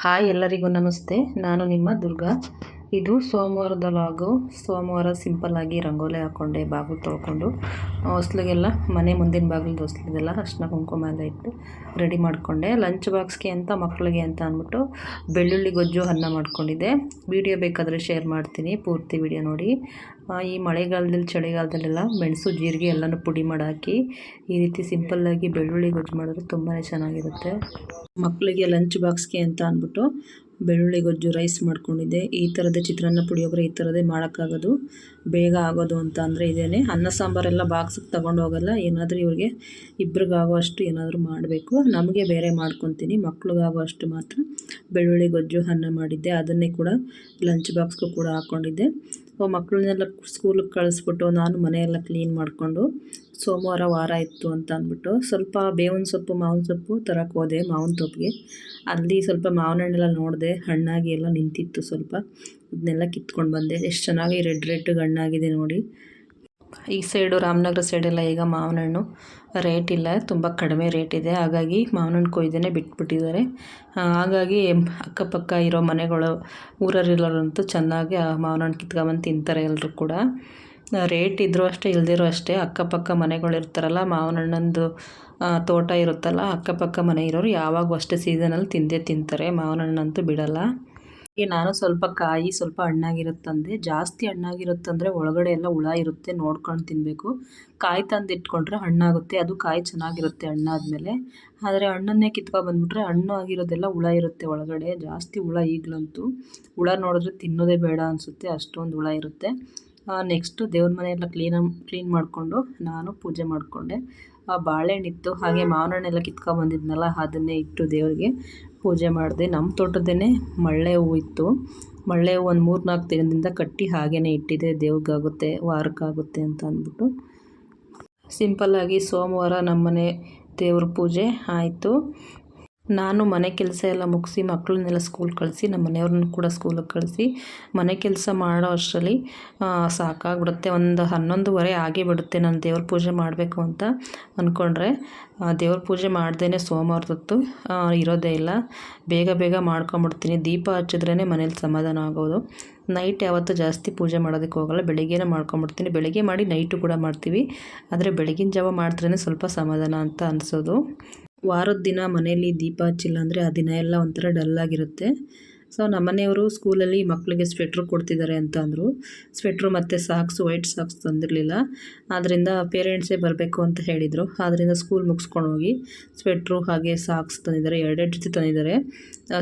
Hi ಎಲ್ಲರಿಗೂ ನಮಸ್ತೆ. ನಾನು ನಿಮ್ಮ ದುರ್ಗಾ. ಇದು ಸೋಮವಾರದ ಲಾಗು ಸೋಮವಾರ ಸಿಂಪಲ್ಲಾಗಿ ರಂಗೋಲಿ ಹಾಕ್ಕೊಂಡೆ ಬಾಗಿಲು ತೊಳ್ಕೊಂಡು, ಹೊಸ್ಲಿಗೆಲ್ಲ, ಮನೆ ಮುಂದಿನ ಬಾಗಿಲು ಹೊಸ್ಲಿಗೆಲ್ಲ ಅರ್ಶಿನ ಕುಂಕುಮ ಎಲ್ಲ ಇಟ್ಟು ರೆಡಿ ಮಾಡಿಕೊಂಡೆ. ಲಂಚ್ ಬಾಕ್ಸ್ಗೆ ಅಂತ ಮಕ್ಕಳಿಗೆ ಅಂತ ಅಂದ್ಬಿಟ್ಟು ಬೆಳ್ಳುಳ್ಳಿ, ಗೊಜ್ಜು, ಅನ್ನ ಮಾಡ್ಕೊಂಡಿದ್ದೆ. ವಿಡಿಯೋ ಬೇಕಾದರೆ ಶೇರ್ ಮಾಡ್ತೀನಿ, ಪೂರ್ತಿ ವಿಡಿಯೋ ನೋಡಿ. ಈ ಮಳೆಗಾಲದಲ್ಲಿ ಚಳಿಗಾಲದಲ್ಲೆಲ್ಲ ಮೆಣಸು, ಜೀರಿಗೆ ಎಲ್ಲನೂ ಪುಡಿ ಮಾಡಿ ಹಾಕಿ, ಈ ರೀತಿ ಸಿಂಪಲ್ಲಾಗಿ ಬೆಳ್ಳುಳ್ಳಿ, ಗೊಜ್ಜು ಮಾಡಿದ್ರೆ ತುಂಬಾ ಚೆನ್ನಾಗಿರುತ್ತೆ. ಮಕ್ಕಳಿಗೆ ಲಂಚ್ ಬಾಕ್ಸ್ಗೆ ಅಂತ ಅಂದ್ಬಿಟ್ಟು ಬೆಳ್ಳುಳ್ಳಿ ಗೊಜ್ಜು ರೈಸ್ ಮಾಡ್ಕೊಂಡಿದ್ದೆ. ಈ ಥರದ್ದೇ ಚಿತ್ರಾನ್ನ ಪುಳಿಯೋಗರೆ ಈ ಥರದ್ದೇ ಮಾಡೋಕ್ಕಾಗೋದು. ಬೇಗ ಆಗೋದು ಅಂತ ಅಂದರೆ ಇದೇನೆ. ಅನ್ನ ಸಾಂಬಾರೆಲ್ಲ ಬಾಕ್ಸಿಗೆ ತೊಗೊಂಡು ಹೋಗಲ್ಲ. ಏನಾದರೂ ಇವ್ರಿಗೆ ಇಬ್ರಿಗಾಗೋ ಅಷ್ಟು ಏನಾದರೂ ಮಾಡಬೇಕು. ನಮಗೆ ಬೇರೆ ಮಾಡ್ಕೊತೀನಿ. ಮಕ್ಳಿಗಾಗೋ ಅಷ್ಟು ಮಾತ್ರ ಬೆಳ್ಳುಳ್ಳಿ ಗೊಜ್ಜು, ಅನ್ನ ಮಾಡಿದ್ದೆ. ಅದನ್ನೇ ಕೂಡ ಲಂಚ್ ಬಾಕ್ಸ್ಗೂ ಕೂಡ ಹಾಕ್ಕೊಂಡಿದ್ದೆ ಮಕ್ಕಳನ್ನೆಲ್ಲ ಸ್ಕೂಲಿಗೆ ಕಳಿಸ್ಬಿಟ್ಟು ನಾನು ಮನೆಯೆಲ್ಲ ಕ್ಲೀನ್ ಮಾಡಿಕೊಂಡು ಸೋಮವಾರ ವಾರ ಇತ್ತು ಅಂತ ಅಂದ್ಬಿಟ್ಟು ಸ್ವಲ್ಪ ಬೇವಿನ ಸೊಪ್ಪು, ಮಾವಿನ ಸೊಪ್ಪು ತರಕ್ಕೆ ಹೋದೆ ಮಾವಿನ ತೋಪಿಗೆ ಅಲ್ಲಿ ಸ್ವಲ್ಪ ಮಾವಿನ ಹಣ್ಣೆಲ್ಲ ನೋಡಿದೆ, ಹಣ್ಣಾಗಿ ಎಲ್ಲ ನಿಂತಿತ್ತು ಸ್ವಲ್ಪ. ಅದನ್ನೆಲ್ಲ ಕಿತ್ಕೊಂಡು ಬಂದೆ. ಎಷ್ಟು ಚೆನ್ನಾಗಿ ರೆಡ್ ರೆಡ್ ಹಣ್ಣಾಗಿದೆ ನೋಡಿ. ಈ ಸೈಡು ರಾಮನಗರ ಸೈಡೆಲ್ಲ ಈಗ ಮಾವಿನ ಹಣ್ಣು ರೇಟ್ ಇಲ್ಲ, ತುಂಬ ಕಡಿಮೆ ರೇಟ್ ಇದೆ. ಹಾಗಾಗಿ ಮಾವಿನ ಹಣ್ಣು ಕೊಯ್ದೇ ಬಿಟ್ಬಿಟ್ಟಿದ್ದಾರೆ. ಹಾಗಾಗಿ ಅಕ್ಕಪಕ್ಕ ಇರೋ ಮನೆಗಳು ಊರಲ್ಲಿರೋರಂತೂ ಚೆನ್ನಾಗಿ ಆ ಮಾವಿನ ಹಣ್ಣು ಕಿತ್ಕೊಂಬಂದು ತಿಂತಾರೆ ಎಲ್ಲರೂ ಕೂಡ. ರೇಟ್ ಇದ್ದರೂ ಅಷ್ಟೇ, ಇಲ್ದಿರೋ ಅಷ್ಟೇ. ಅಕ್ಕಪಕ್ಕ ಮನೆಗಳು ಇರ್ತಾರಲ್ಲ ಮಾವಿನ ಹಣ್ಣಂದು ತೋಟ ಇರುತ್ತಲ್ಲ, ಅಕ್ಕಪಕ್ಕ ಮನೆ ಇರೋರು ಯಾವಾಗೂ ಅಷ್ಟೇ ಸೀಸನಲ್ಲಿ ತಿಂದೇ ತಿಂತಾರೆ. ಮಾವಿನ ಹಣ್ಣಂತೂ ಬಿಡಲ್ಲ. ಈಗ ನಾನು ಸ್ವಲ್ಪ ಕಾಯಿ, ಸ್ವಲ್ಪ ಹಣ್ಣಾಗಿರುತ್ತಂದೆ ಜಾಸ್ತಿ ಹಣ್ಣಾಗಿರುತ್ತಂದರೆ ಒಳಗಡೆ ಎಲ್ಲ ಹುಳ ಇರುತ್ತೆ, ನೋಡ್ಕೊಂಡು ತಿನ್ನಬೇಕು ಕಾಯಿ ತಂದು ಇಟ್ಕೊಂಡ್ರೆ ಹಣ್ಣಾಗುತ್ತೆ. ಅದು ಕಾಯಿ ಚೆನ್ನಾಗಿರುತ್ತೆ ಹಣ್ಣಾದಮೇಲೆ ಆದರೆ ಹಣ್ಣನ್ನೇ ಕಿತ್ಕೊಬಂದ್ಬಿಟ್ರೆ ಹಣ್ಣು ಆಗಿರೋದೆಲ್ಲ ಹುಳ ಇರುತ್ತೆ ಒಳಗಡೆ. ಜಾಸ್ತಿ ಹುಳ ಈಗಲಂತೂ. ಹುಳ ನೋಡಿದ್ರೆ ತಿನ್ನೋದೇ ಬೇಡ ಅನಿಸುತ್ತೆ. ಅಷ್ಟೊಂದು ಹುಳ ಇರುತ್ತೆ. ನೆಕ್ಸ್ಟು ದೇವ್ರ ಮನೆಯೆಲ್ಲ ಕ್ಲೀನ್ ಕ್ಲೀನ್ ಮಾಡಿಕೊಂಡು ನಾನು ಪೂಜೆ ಮಾಡಿಕೊಂಡೆ. ಆ ಬಾಳೆಹಣ್ಣಿತ್ತು ಹಾಗೆ ಮಾವಿನ ಹಣ್ಣೆಲ್ಲ ಕಿತ್ಕೊಂಬಂದಿದ್ನಲ್ಲ ಅದನ್ನೇ ಇಟ್ಟು ದೇವರಿಗೆ ಪೂಜೆ ಮಾಡಿದೆ. ನಮ್ಮ ತೋಟದೇ ಮಳ್ಳೆ ಹೂವು ಇತ್ತು. ಮಳ್ಳೆ ಹೂವು ಒಂದು ಮೂರು ನಾಲ್ಕು ದಿನದಿಂದ ಕಟ್ಟಿ ಹಾಗೇ ಇಟ್ಟಿದೆ. ದೇವ್ರಿಗಾಗುತ್ತೆ ವಾರಕ್ಕಾಗುತ್ತೆ ಅಂತ ಅಂದ್ಬಿಟ್ಟು. ಸಿಂಪಲ್ಲಾಗಿ ಸೋಮವಾರ ನಮ್ಮನೆ ದೇವ್ರ ಪೂಜೆ ಆಯಿತು. ನಾನು ಮನೆ ಕೆಲಸ ಎಲ್ಲ ಮುಗಿಸಿ ಮಕ್ಕಳನ್ನೆಲ್ಲ ಸ್ಕೂಲ್ ಕಳಿಸಿ ನಮ್ಮ ಮನೆಯವ್ರನ್ನ ಕೂಡ ಸ್ಕೂಲಿಗೆ ಕಳಿಸಿ, ಮನೆ ಕೆಲಸ ಮಾಡೋ ಅಷ್ಟರಲ್ಲಿ ಸಾಕಾಗ್ಬಿಡುತ್ತೆ. ಒಂದು ಹನ್ನೊಂದುವರೆ ಆಗೇ ಬಿಡುತ್ತೆ ನಾನು ದೇವ್ರ ಪೂಜೆ ಮಾಡಬೇಕು ಅಂತ ಅಂದ್ಕೊಂಡ್ರೆ ದೇವ್ರ ಪೂಜೆ ಮಾಡ್ದೇ ಸೋಮವಾರದತ್ತು ಇರೋದೇ ಇಲ್ಲ. ಬೇಗ ಬೇಗ ಮಾಡ್ಕೊಂಬಿಡ್ತೀನಿ. ದೀಪ ಹಚ್ಚಿದ್ರೇ ಮನೇಲಿ ಸಮಾಧಾನ ಆಗೋದು. ನೈಟ್ ಯಾವತ್ತೂ ಜಾಸ್ತಿ ಪೂಜೆ ಮಾಡೋದಕ್ಕೆ ಹೋಗಲ್ಲ. ಬೆಳಿಗ್ಗೆನೇ ಮಾಡ್ಕೊಂಬಿಡ್ತೀನಿ. ಬೆಳಿಗ್ಗೆ ಮಾಡಿ ನೈಟು ಕೂಡ ಮಾಡ್ತೀವಿ. ಆದರೆ ಬೆಳಗಿನ ಜಾವ ಮಾಡಿದ್ರೇ ಸ್ವಲ್ಪ ಸಮಾಧಾನ ಅಂತ ಅನಿಸೋದು. ವಾರದ ದಿನ ಮನೆಯಲ್ಲಿ ದೀಪ ಹಚ್ಚಿಲ್ಲ ಅಂದರೆ ಆ ದಿನ ಎಲ್ಲ ಒಂಥರ ಡಲ್ಲಾಗಿರುತ್ತೆ ಸೊ ನಮ್ಮನೆಯವರು ಸ್ಕೂಲಲ್ಲಿ ಮಕ್ಕಳಿಗೆ ಸ್ವೆಟ್ರ್ ಕೊಡ್ತಿದ್ದಾರೆ ಅಂತ ಅಂದರು. ಸ್ವೆಟ್ರು ಮತ್ತು ಸಾಕ್ಸು ವೈಟ್ ಸಾಕ್ಸ್ ತಂದಿರಲಿಲ್ಲ. ಆದ್ದರಿಂದ ಪೇರೆಂಟ್ಸೇ ಬರಬೇಕು ಅಂತ ಹೇಳಿದರು. ಆದ್ದರಿಂದ ಸ್ಕೂಲ್ ಮುಗಿಸ್ಕೊಂಡು ಹೋಗಿ ಸ್ವೆಟ್ರು ಹಾಗೆ ಸಾಕ್ಸ್ ತಂದಿದ್ದಾರೆ. ಎರಡೆರಡು ಜೊತೆ ತಂದಿದ್ದಾರೆ.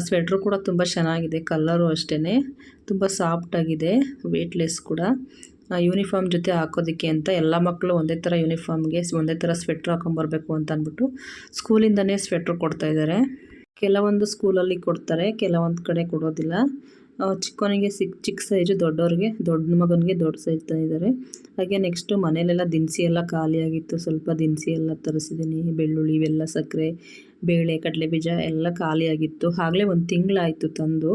ಸ್ವೆಟ್ರು ಕೂಡ ತುಂಬ ಚೆನ್ನಾಗಿದೆ. ಕಲ್ಲರು ಅಷ್ಟೇ ತುಂಬ ಸಾಫ್ಟಾಗಿದೆ ವೇಟ್ಲೆಸ್ ಕೂಡ. ಯೂನಿಫಾರ್ಮ್ ಜೊತೆ ಹಾಕೋದಕ್ಕೆ ಅಂತ ಎಲ್ಲ ಮಕ್ಕಳು ಒಂದೇ ಥರ ಯೂನಿಫಾರ್ಮ್ಗೆ ಒಂದೇ ಥರ ಸ್ವೆಟ್ರ್ ಹಾಕೊಂಬರ್ಬೇಕು ಅಂತ ಅಂದ್ಬಿಟ್ಟು ಸ್ಕೂಲಿಂದನೇ ಸ್ವೆಟ್ರ್ ಕೊಡ್ತಾಯಿದ್ದಾರೆ ಕೆಲವೊಂದು ಸ್ಕೂಲಲ್ಲಿ ಕೊಡ್ತಾರೆ, ಕೆಲವೊಂದು ಕಡೆ ಕೊಡೋದಿಲ್ಲ. ಚಿಕ್ಕವನಿಗೆ ಸಿಕ್ ಚಿಕ್ಕ ಸೈಜು ದೊಡ್ಡವ್ರಿಗೆ, ದೊಡ್ಡ ಮಗನಿಗೆ ದೊಡ್ಡ ಸೈಜ್ ತಂದಿದ್ದಾರೆ ಹಾಗೆ ನೆಕ್ಸ್ಟು ಮನೇಲೆಲ್ಲ ದಿನಸಿ ಎಲ್ಲ ಖಾಲಿಯಾಗಿತ್ತು ಸ್ವಲ್ಪ ದಿನಸಿ ಎಲ್ಲ ತರಿಸಿದ್ದೀನಿ ಬೆಳ್ಳುಳ್ಳಿ, ಇವೆಲ್ಲ ಸಕ್ಕರೆ, ಬೇಳೆ ಕಡಲೆ ಬೀಜ ಎಲ್ಲ ಖಾಲಿಯಾಗಿತ್ತು ಆಗಲೇ ಒಂದು ತಿಂಗಳಾಯಿತು ತಂದು.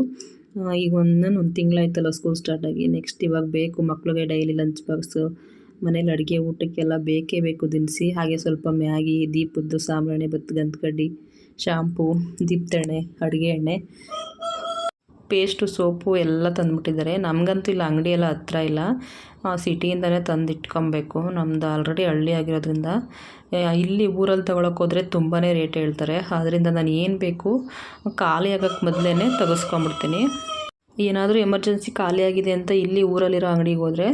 ಈಗ ಒಂದು ಒಂದು ತಿಂಗಳಾಯ್ತಲ್ಲ ಸ್ಕೂಲ್ ಸ್ಟಾರ್ಟಾಗಿ ನೆಕ್ಸ್ಟ್ ಇವಾಗ ಬೇಕು ಮಕ್ಳಿಗೆ ಡೈಲಿ ಲಂಚ್ ಬಾಕ್ಸು ಮನೇಲಿ ಅಡುಗೆ ಊಟಕ್ಕೆಲ್ಲ ಬೇಕೇ ಬೇಕು ದಿನಸಿ. ಹಾಗೆ ಸ್ವಲ್ಪ ಮ್ಯಾಗಿ, ದೀಪದ್ದು, ಸಾಂಬ್ರಾಣಿ, ಬತ್ತು ಗಂಧಕಡ್ಡಿ ಶಾಂಪೂ ದೀಪ್ತೆಣ್ಣೆ ಅಡುಗೆ ಎಣ್ಣೆ. ಪೇಸ್ಟು ಸೋಪು ಎಲ್ಲ ತಂದುಬಿಟ್ಟಿದ್ದಾರೆ. ನಮಗಂತೂ ಇಲ್ಲ ಅಂಗಡಿ ಎಲ್ಲ ಹತ್ರ ಇಲ್ಲ. ಸಿಟಿಯಿಂದಲೇ ತಂದು ಇಟ್ಕೊಬೇಕು ನಮ್ಮದು ಆಲ್ರೆಡಿ ಹಳ್ಳಿ ಆಗಿರೋದ್ರಿಂದ. ಇಲ್ಲಿ ಊರಲ್ಲಿ ತೊಗೊಳಕ್ಕೆ ಹೋದರೆ ತುಂಬಾ ರೇಟ್ ಹೇಳ್ತಾರೆ. ಆದ್ದರಿಂದ ನಾನು ಏನು ಬೇಕು, ಖಾಲಿ ಆಗೋಕ್ಕೆ ಮೊದಲೇ ತೆಗೆಸ್ಕೊಂಬಿಡ್ತೀನಿ ಏನಾದರೂ ಎಮರ್ಜೆನ್ಸಿ ಖಾಲಿಯಾಗಿದೆ ಅಂತ ಇಲ್ಲಿ ಊರಲ್ಲಿರೋ ಅಂಗಡಿಗೆ ಹೋದರೆ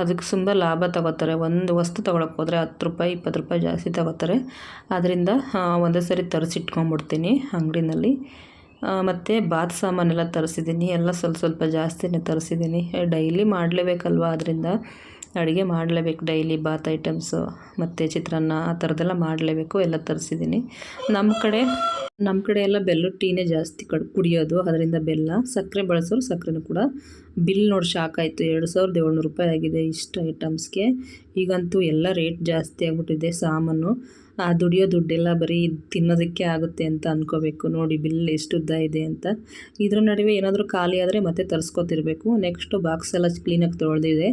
ಅದಕ್ಕೆ ತುಂಬ ಲಾಭ ತಗೋತಾರೆ. ಒಂದು ವಸ್ತು ತೊಗೊಳಕ್ಕೆ ಹೋದರೆ ಹತ್ತು ರೂಪಾಯಿ, ಇಪ್ಪತ್ತು ರೂಪಾಯಿ ಜಾಸ್ತಿ ತಗೋತಾರೆ. ಆದ್ದರಿಂದ ಒಂದೇ ಸರಿ ತರಿಸಿಟ್ಕೊಂಬಿಡ್ತೀನಿ ಅಂಗಡಿನಲ್ಲಿ. ಮತ್ತು ಬಾತ್ ಸಾಮಾನೆಲ್ಲ ತರಿಸಿದ್ದೀನಿ. ಎಲ್ಲ ಸ್ವಲ್ಪ ಸ್ವಲ್ಪ ಜಾಸ್ತಿನೇ ತರಿಸಿದ್ದೀನಿ. ಡೈಲಿ ಮಾಡಲೇಬೇಕಲ್ವ? ಅದರಿಂದ ಅಡುಗೆ ಮಾಡಲೇಬೇಕು ಡೈಲಿ ಬಾತ್ ಐಟಮ್ಸು, ಮತ್ತು ಚಿತ್ರಾನ್ನ ಆ ಥರದ್ದೆಲ್ಲ ಮಾಡಲೇಬೇಕು. ಎಲ್ಲ ತರಿಸಿದ್ದೀನಿ. ನಮ್ಮ ಕಡೆ ನಮ್ಮ ಕಡೆ ಎಲ್ಲ ಬೆಲ್ಲದ ಟೀನೇ ಜಾಸ್ತಿ ಕಡ್, ಕುಡಿಯೋದು. ಅದರಿಂದ ಬೆಲ್ಲ, ಸಕ್ಕರೆ ಬಳಸೋರು ಸಕ್ಕರೆನೂ ಕೂಡ. ಬಿಲ್ ನೋಡಿ ಶಾಕ್ ಆಯಿತು. ಎರಡು ಸಾವಿರದ ಏಳ್ನೂರು ರೂಪಾಯಿ ಆಗಿದೆ ಇಷ್ಟು ಐಟಮ್ಸ್ಗೆ. ಈಗಂತೂ ಎಲ್ಲ ರೇಟ್ ಜಾಸ್ತಿ ಆಗಿಬಿಟ್ಟಿದೆ ಸಾಮಾನು. ಆ ದುಡಿಯೋ ದುಡ್ಡೆಲ್ಲ ಬರೀ ತಿನ್ನೋದಕ್ಕೆ ಆಗುತ್ತೆ ಅಂತ ಅಂದ್ಕೋಬೇಕು ನೋಡಿ, ಬಿಲ್ ಎಷ್ಟು ಉದ್ದ ಇದೆ ಅಂತ. ಇದ್ರ ನಡುವೆ ಏನಾದರೂ ಖಾಲಿ ಆದರೆ ಮತ್ತೆ ತರಿಸ್ಕೊತಿರ್ಬೇಕು. ನೆಕ್ಸ್ಟು ಬಾಕ್ಸ್ ಎಲ್ಲ ಕ್ಲೀನಾಗಿ ತೊಳೆದಿದೆ.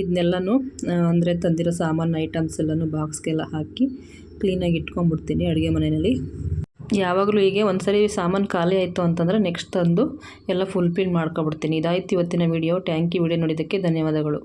ಇದನ್ನೆಲ್ಲನೂ ಅಂದರೆ ತಂದಿರೋ ಸಾಮಾನು ಐಟಮ್ಸ್ ಎಲ್ಲನೂ ಬಾಕ್ಸ್ಗೆಲ್ಲ ಹಾಕಿ ಕ್ಲೀನಾಗಿ ಇಟ್ಕೊಂಡ್ಬಿಡ್ತೀನಿ ಅಡುಗೆ ಮನೆಯಲ್ಲಿ. ಯಾವಾಗಲೂ ಹೀಗೆ ಒಂದ್ಸರಿ ಸಾಮಾನು ಖಾಲಿ ಆಯಿತು ಅಂತಂದರೆ ನೆಕ್ಸ್ಟ್ ತಂದು ಎಲ್ಲ ಫುಲ್ಫಿಲ್ ಮಾಡ್ಕೊಬಿಡ್ತೀನಿ. ಇದಾಯ್ತು ಇವತ್ತಿನ ವಿಡಿಯೋ ಟ್ಯಾಂಕ್ ಯು ವಿಡಿಯೋ ನೋಡಿದ್ದಕ್ಕೆ ಧನ್ಯವಾದಗಳು.